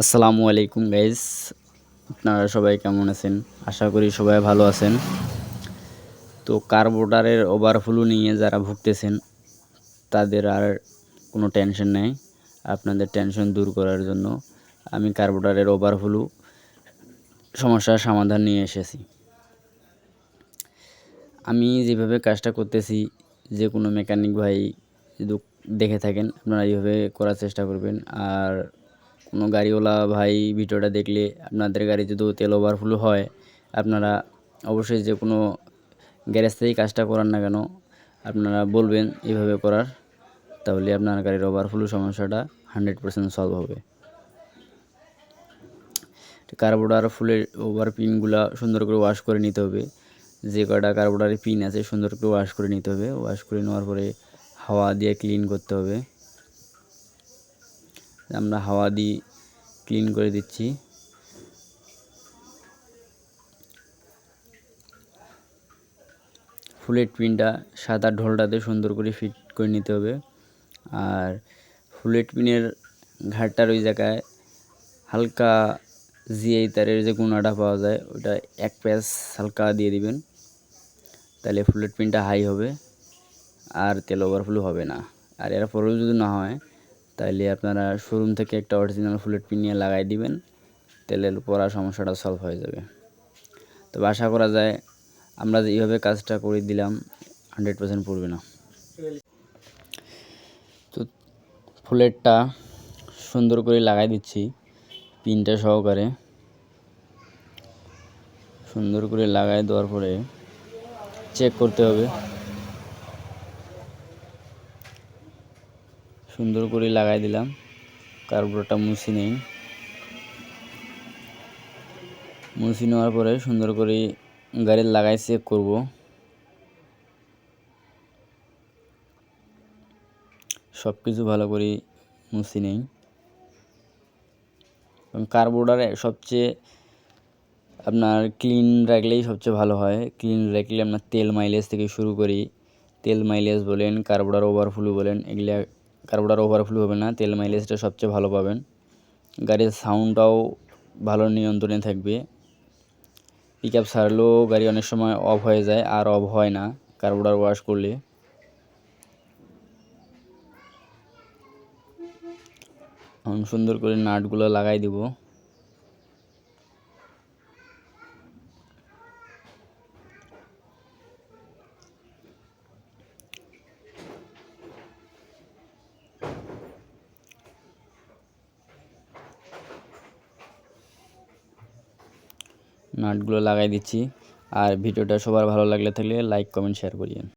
আসসালামু আলাইকুম গাইজ আপনারা সবাই কেমন আছেন? আশা করি সবাই ভালো আছেন। তো কার্বোটারের ওভারফ্লো নিয়ে যারা ভুগতেছেন, তাদের আর কোনো টেনশন নেই। আপনাদের টেনশন দূর করার জন্য আমি কার্বোটারের ওভারফ্লো সমস্যার সমাধান নিয়ে এসেছি। আমি যেভাবে কাজটা করতেছি, যে কোনো মেকানিক ভাই দেখে থাকেন, আপনারা এইভাবে করার চেষ্টা করবেন। আর কোনো গাড়িওয়ালা ভাই ভিডিওটা দেখলে আপনাদের গাড়ি যদি তেল ওভারফ্লো হয়, আপনারা অবশ্যই যে কোনো গ্যারেজ থেকেই কাজটা করান না কেন, আপনারা বলবেন এইভাবে করার, তাহলে আপনার গাড়ির ওভারফ্লো সমস্যাটা হান্ড্রেড পার্সেন্ট সলভ হবে। কার্বোডার ফুলের ওভার পিনগুলো সুন্দর করে ওয়াশ করে নিতে হবে, যে কটা কার্বোডারের পিন আছে সুন্দর করে ওয়াশ করে নিতে হবে ওয়াশ করে নেওয়ার পরে হাওয়া দিয়ে ক্লিন করতে হবে। আমরা হাওয়া দিয়ে ক্লিন করে দিচ্ছি। ফুলের পিনটা সাদা ঢোলটাতে সুন্দর করে ফিট করে নিতে হবে। আর ফুলেট পিনের ঘাটটার ওই জায়গায় হালকা জিআই তারের যে গুণাটা পাওয়া যায়, ওটা এক প্যাচ হালকা দিয়ে দিবেন। তাহলে ফুলেট পিনটা হাই হবে, আর তেল ওভারফ্লো হবে না। আর এর পরেও যদি না হয় তাহলে আপনারা শোরুম থেকে একটা অরিজিনাল ফুলেট পিন নিয়ে লাগাই দিবেন তেলের পড়া সমস্যাটা সলভ হয়ে যাবে। তো আশা করা যায় আমরা এইভাবে কাজটা করে দিলাম হান্ড্রেড পার্সেন্ট পড়বে না। তো ফুলেরটা সুন্দর করে লাগাই দিচ্ছি, পিনটা সহকারে। সুন্দর করে লাগাই দেওয়ার পরে চেক করতে হবে। সুন্দর করে লাগাই দিলাম। কার্বোরেটরটা মুছি নেই। মুছি নেওয়ার পরে সুন্দর করে গাড়ির লাগাই চেক করব। সব কিছু ভালো করে মুছি নেই। এবং সবচেয়ে আপনার ক্লিন রাখলেই সবচেয়ে ভালো হয়। ক্লিন রাখলে আপনার তেল মাইলেজ থেকে শুরু করি। তেল মাইলেজ বলেন, কার্বোর্ডার ওভারফ্লো বলেন, এগুলা কার্বোটার ওভারফ্লো হবে না, তেল মাইলেজটা সবচেয়ে ভালো পাবেন। গাড়ির সাউন্ডটাও ভালো নিয়ন্ত্রণে থাকবে। পিক আপ ছাড়লেও গাড়ি অনেক সময় অফ হয়ে যায়, আর অফ হয় না কার্বোটার ওয়াশ করলে। সুন্দর করে নাটগুলো লাগাই দিব। নাটগুলো লাগাই দিচ্ছি। আর ভিডিওটা সবার ভালো লাগলে থাকলে লাইক কমেন্ট শেয়ার করিয়েন।